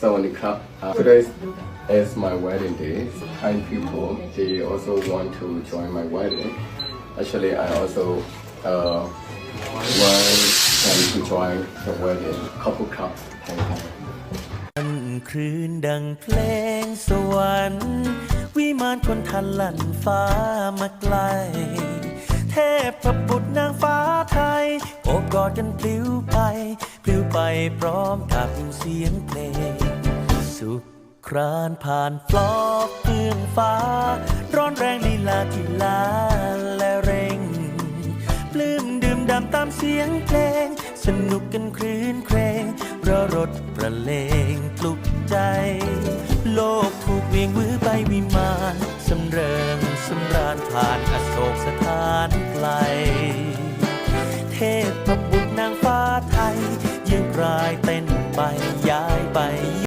Sawadee krap. Uh, today is my wedding day. Kind people, they also want to join my wedding. Actually, I also uh, want them to join the wedding. Couple cup. Thank you. อันคลื่นดังเพลงสวรรค์ วิมานคนทันลั่นฟ้ามาไกล เทพพบุตรนางฟ้าไทย โอบ กอดกันพลิ้วไป พลิ้วไปพร้อมกับเสียงเพลง สุขครานผ่านฟลอกเปื้องฟ้า ร้อนแรงลีลาทีลาและเร่ง ปลื้มดื่มดำตามเสียงเพลง สนุกกันคลื่นเครงพระรถประเลงปลุกใจ โลกถูกเวียงวือไปวิมานสำเริงสำราญผ่านอโศกสถานไกล เทพบุตรนางฟ้าไทย เยี่ยงกลาย